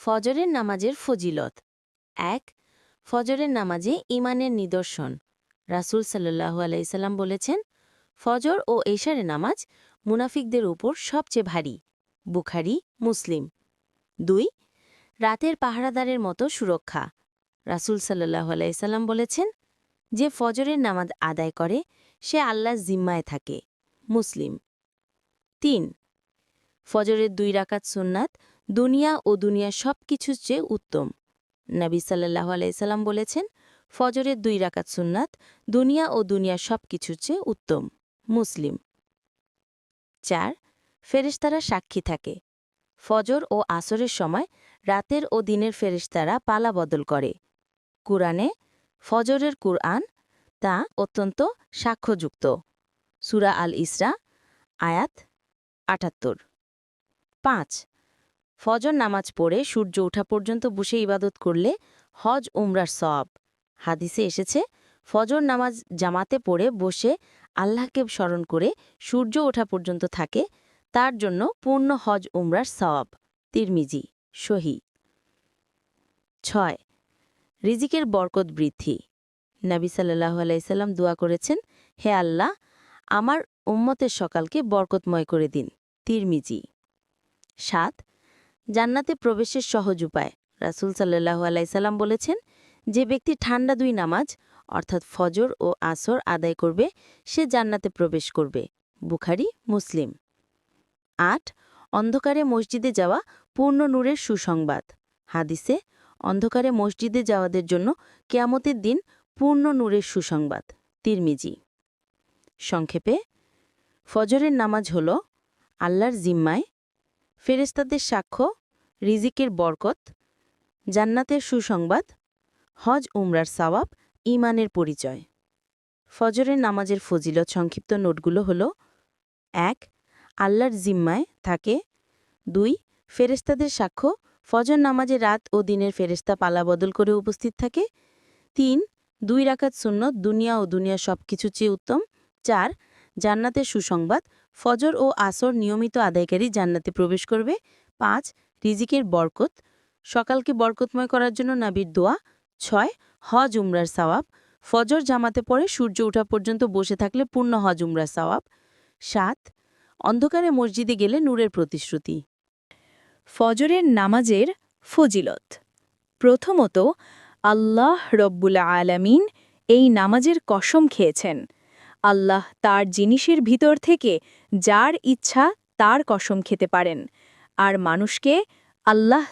ফজরের নামাজের ফজিলত। এক, ফজরের নামাজে ইমানের নিদর্শন। রাসূল সাল্লাহু আলাইসাল্লাম বলেছেন, ফজর ও এশারে নামাজ মুনাফিকদের উপর সবচেয়ে ভারী, বুখারি, মুসলিম। দুই, রাতের পাহারাদারের মতো সুরক্ষা। রাসূল সাল্লাহু আলাইসাল্লাম বলেছেন, যে ফজরের নামাজ আদায় করে, সে আল্লাহ জিম্মায় থাকে, মুসলিম। তিন, ফজরের দুই রাকাত সুন্নাত দুনিয়া ও দুনিয়া সব কিছুর চেয়ে উত্তম। নবী সাল্লাহ আলাইসাল্লাম বলেছেন, ফজরের দুই রাকাত সুন্নাত দুনিয়া ও দুনিয়া সব কিছুর চেয়ে উত্তম। মুসলিম। চার, ফেরেশতারা সাক্ষী থাকে। ফজর ও আসরের সময় রাতের ও দিনের ফেরেশতারা পালা বদল করে। কুরআনে ফজরের কুরআন তা অত্যন্ত সাক্ষ্যযুক্ত। সুরা আল ইসরা আয়াত আটাত্তর। পাঁচ ফজর নামাজ পড়ে সূর্য ওঠা পর্যন্ত বসে ইবাদত করলে হজ, উমরার সব হাদিসে এসেছে, ফজর নামাজ জামাতে পড়ে বসে আল্লাহকে স্মরণ করে সূর্য ওঠা পর্যন্ত থাকে, তার জন্য পূর্ণ হজ, উমরার সব তিরমিজি, সহি। ছয়, রিজিকের বরকত বৃদ্ধি। নবী সাল্লাহ আলাইসাল্লাম দোয়া করেছেন, হে আল্লাহ, আমার উম্মতের সকালকে বরকতময় করে দিন। তিরমিজি। সাত জান্নাতে প্রবেশের সহজ উপায়। রাসুল সাল্লাহু আলাইসাল্লাম বলেছেন, যে ব্যক্তি ঠান্ডা দুই নামাজ, অর্থাৎ ফজর ও আসর আদায় করবে, সে জান্নাতে প্রবেশ করবে। বুখারি, মুসলিম। আট, অন্ধকারে মসজিদে যাওয়া পূর্ণ নূরের সুসংবাদ। হাদিসে, অন্ধকারে মসজিদে যাওয়াদের জন্য কেয়ামতের দিন পূর্ণ নূরের সুসংবাদ। তিরমিজি। সংক্ষেপে, ফজরের নামাজ হল আল্লাহর জিম্মায় ফেরেস্তাদের সাক্ষ্য, রিজিকের বরকত, জান্নাতের সুসংবাদ, হজ, উমরার সওয়াব ইমানের পরিচয়। ফজরের নামাজের ফজিলত সংক্ষিপ্ত নোটগুলো হল, এক, আল্লাহর জিম্মায় থাকে। দুই ফেরেস্তাদের সাক্ষ্য, ফজর নামাজে রাত ও দিনের ফেরেস্তা পালা বদল করে উপস্থিত থাকে। তিন, দুই রাকাত সুন্নত দুনিয়া ও দুনিয়া সব কিছু চেয়ে উত্তম। চার, জান্নাতের সুসংবাদ ফজর ও আসর নিয়মিত আদায়কারী জান্নাতে প্রবেশ করবে। পাঁচ, রিজিকের বরকত। সকালকে বরকতময় করার জন্য নাবির দোয়া। ছয়, হজ উমরার সওয়াব। ফজর জামাতে পরে সূর্য ওঠা পর্যন্ত বসে থাকলে পূর্ণ হজ উমরার সওয়াব। সাত, অন্ধকারে মসজিদে গেলে নূরের প্রতিশ্রুতি। ফজরের নামাজের ফজিলত। প্রথমত, আল্লাহ রব্বুল আলামিন এই নামাজের কসম খেয়েছেন। আল্লাহ তার জিনিসের ভিতর থেকে যার ইচ্ছা তার কসম খেতে পারেন। আর মানুষকে আল্লাহ